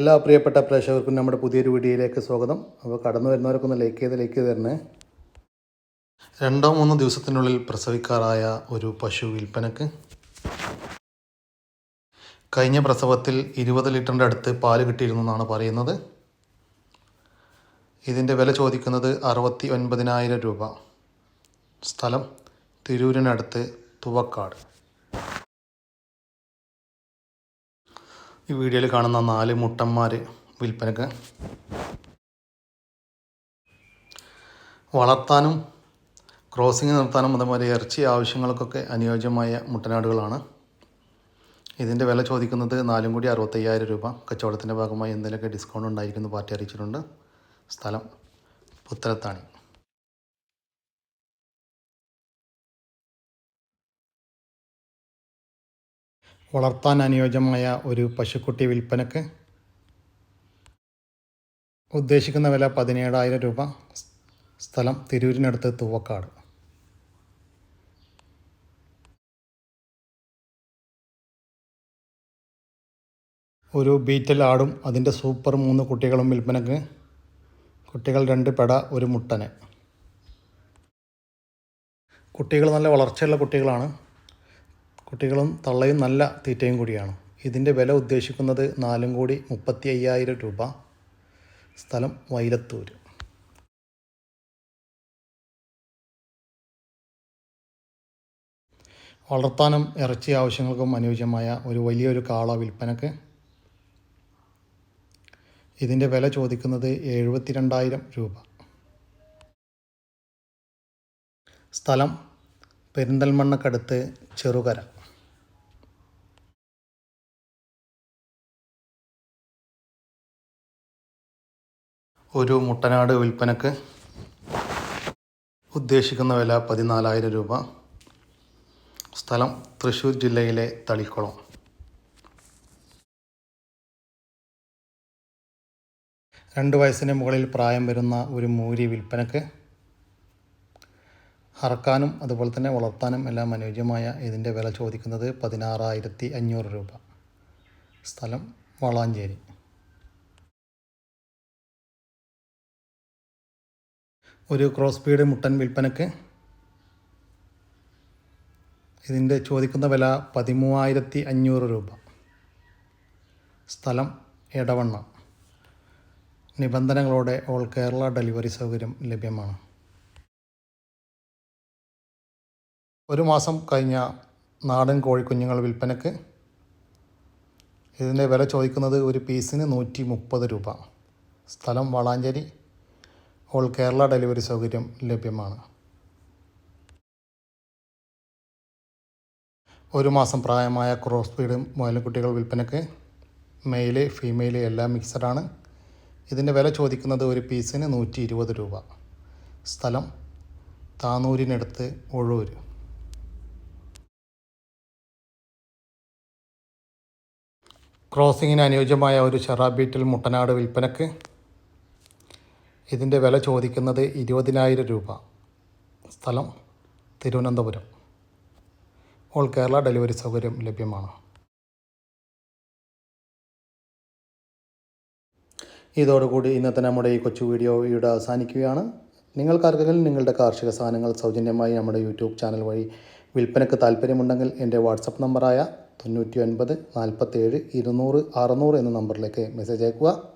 എല്ലാ പ്രിയപ്പെട്ട പ്രേക്ഷകർക്കും നമ്മുടെ പുതിയൊരു വീഡിയോയിലേക്ക് സ്വാഗതം. അപ്പോൾ കടന്നു വരുന്നവരൊക്കെ ഒന്ന് ലൈക്ക് ചെയ്ത് ലൈക്ക് ചെയ്ത് തരണേ. രണ്ടോ മൂന്നോ ദിവസത്തിനുള്ളിൽ പ്രസവിക്കാറായ ഒരു പശു വിൽപ്പനക്ക് കഴിഞ്ഞ പ്രസവത്തിൽ ഇരുപത് ലിറ്ററിന്റെ അടുത്ത് പാൽ കിട്ടിയിരുന്നു എന്നാണ് പറയുന്നത്. ഇതിന്റെ വില ചോദിക്കുന്നത് അറുപത്തി ഒൻപതിനായിരം രൂപ. സ്ഥലം തിരൂരിനടുത്ത് തുവക്കാട്. ഈ വീഡിയോയിൽ കാണുന്ന നാല് മുട്ടന്മാർ വിൽപ്പനക്ക് വളർത്താനും ക്രോസിങ് നിർത്താനും അതേമാതിരി ഇറച്ചി ആവശ്യങ്ങൾക്കൊക്കെ അനുയോജ്യമായ മുട്ടനാടുകളാണ്. ഇതിന്റെ വില ചോദിക്കുന്നത് നാലും കൂടി അറുപത്തയ്യായിരം രൂപ. കച്ചവടത്തിന്റെ ഭാഗമായി എന്തെങ്കിലുമൊക്കെ ഡിസ്കൗണ്ട് ഉണ്ടായിരിക്കുന്നു പാർട്ടി അറിയിച്ചിട്ടുണ്ട്. സ്ഥലം പുത്തലത്താണി. വളർത്താൻ അനുയോജ്യമായ ഒരു പശുക്കുട്ടി വിൽപ്പനക്ക് ഉദ്ദേശിക്കുന്ന വില പതിനേഴായിരം രൂപ. സ്ഥലം തിരൂരിനടുത്ത് തൂവക്കാട്. ഒരു ബീറ്റൽ ആടും അതിന്റെ സൂപ്പർ മൂന്ന് കുട്ടികളും വിൽപ്പനക്ക്. കുട്ടികൾ രണ്ട് പെട ഒരു മുട്ടനെ. കുട്ടികൾ നല്ല വളർച്ചയുള്ള കുട്ടികളാണ്. കുട്ടികളും തള്ളയും നല്ല തീറ്റയും കൂടിയാണ്. ഇതിന്റെ വില ഉദ്ദേശിക്കുന്നത് നാലും കോടി മുപ്പത്തി അയ്യായിരം രൂപ. സ്ഥലം വൈലത്തൂർ വളർത്താനും ഇറച്ചി ആവശ്യങ്ങൾക്കും അനുയോജ്യമായ ഒരു വലിയൊരു കാള വിൽപ്പനക്ക് ഇതിന്റെ വില ചോദിക്കുന്നത് എഴുപത്തി രണ്ടായിരം രൂപ. സ്ഥലം പെരിന്തൽമണ്ണക്കടുത്ത് ചെറുകര. ഒരു മുട്ടനാട് വിൽപ്പനക്ക് ഉദ്ദേശിക്കുന്ന വില പതിനാലായിരം രൂപ. സ്ഥലം തൃശ്ശൂർ ജില്ലയിലെ തളിക്കുളം. രണ്ട് വയസ്സിന് മുകളിൽ പ്രായം വരുന്ന ഒരു മൂരി വിൽപ്പനക്ക് അറക്കാനും അതുപോലെ തന്നെ വളർത്താനും എല്ലാം അനുയോജ്യമായ ഇതിന്റെ വില ചോദിക്കുന്നത് പതിനാറായിരത്തി അഞ്ഞൂറ് രൂപ. സ്ഥലം വളാഞ്ചേരി. ഒരു ക്രോസ് മുട്ടൻ വിൽപ്പനയ്ക്ക് ഇതിന്റെ ചോദിക്കുന്ന വില പതിമൂവായിരത്തി അഞ്ഞൂറ് രൂപ. സ്ഥലം എടവണ്ണ. നിബന്ധനകളോടെ ഓൾ കേരള ഡെലിവറി സൗകര്യം ലഭ്യമാണ്. ഒരു മാസം കഴിഞ്ഞ നാടൻ കോഴിക്കുഞ്ഞുങ്ങൾ വിൽപ്പനയ്ക്ക് ഇതിന്റെ വില ചോദിക്കുന്നത് ഒരു പീസിന് നൂറ്റി മുപ്പത് രൂപ. സ്ഥലം വളാഞ്ചേരി ഓൾ കേരള ഡെലിവറി സൗകര്യം ലഭ്യമാണ്. ഒരു മാസം പ്രായമായ ക്രോസ് ബീഡ് മുയലക്കുട്ടികൾ വിൽപ്പനയ്ക്ക് മെയിൽ ഫീമെയിൽ എല്ലാം മിക്സഡാണ്. ഇതിന്റെ വില ചോദിക്കുന്നത് ഒരു പീസിന് നൂറ്റി ഇരുപത് രൂപ. സ്ഥലം താനൂരിനടുത്ത് ഒഴൂർ ക്രോസിങ്ങിന് അനുയോജ്യമായ ഒരു ഷെറാബീറ്റിൽ മുട്ടനാട് വിൽപ്പനക്ക് ഇതിന്റെ വില ചോദിക്കുന്നത് ഇരുപതിനായിരം രൂപ. സ്ഥലം തിരുവനന്തപുരം. ഓൾ കേരള ഡെലിവറി സൗകര്യം ലഭ്യമാണ്. ഇതോടുകൂടി ഇന്നത്തെ നമ്മുടെ ഈ കൊച്ചു വീഡിയോ ഇവിടെ അവസാനിക്കുകയാണ്. നിങ്ങൾക്കാർക്കെങ്കിലും നിങ്ങളുടെ കാർഷിക സാധനങ്ങൾ സൗജന്യമായി നമ്മുടെ യൂട്യൂബ് ചാനൽ വഴി വിൽപ്പനയ്ക്ക് താല്പര്യമുണ്ടെങ്കിൽ എന്റെ വാട്സപ്പ് നമ്പറായ തൊണ്ണൂറ്റി ഒൻപത് നാൽപ്പത്തേഴ് ഇരുന്നൂറ് അറുന്നൂറ് എന്ന നമ്പറിലേക്ക് മെസ്സേജ് അയക്കുക